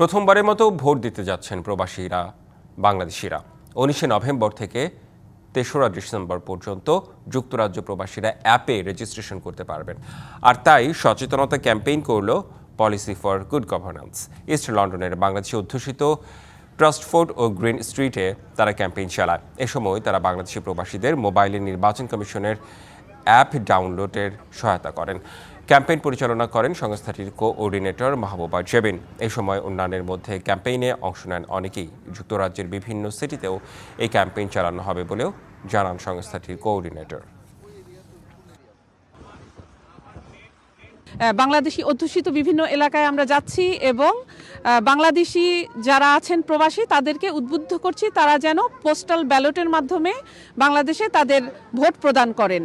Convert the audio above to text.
প্রথমবারের মতো ভোট দিতে যাচ্ছেন প্রবাসীরা, বাংলাদেশিরা। উনিশে নভেম্বর থেকে তেসরা ডিসেম্বর পর্যন্ত যুক্তরাজ্য প্রবাসীরা অ্যাপে রেজিস্ট্রেশন করতে পারবেন। আর তাই সচেতনতা ক্যাম্পেইন করল policy for good governance east লন্ডনের বাংলাদেশে অধ্যুষিত ট্রাস্টফোর্ড ও গ্রিন স্ট্রিটে তারা ক্যাম্পেইন চালায়। এ সময় তারা বাংলাদেশি প্রবাসীদের মোবাইলে নির্বাচন কমিশনের অ্যাপ ডাউনলোডের সহায়তা করেন। ক্যাম্পেইন পরিচালনা করেন সংস্থাটির কোঅর্ডিনেটর মাহবুবা জেবিন। এই সময় অন্যান্যের মধ্যে ক্যাম্পেইনে অংশ নেন অনেকেই। যুক্তরাজ্যের বিভিন্ন সিটিতেও এই ক্যাম্পেইন চালানো হবে বলেও জানান সংস্থাটির কোঅর্ডিনেটর। বাংলাদেশি অধ্যুষিত বিভিন্ন এলাকায় আমরা যাচ্ছি এবং বাংলাদেশি যারা আছেন প্রবাসী, তাদেরকে উদ্বুদ্ধ করছি। তারা যেন পোস্টাল ব্যালটের মাধ্যমে বাংলাদেশে তাদের ভোট প্রদান করেন।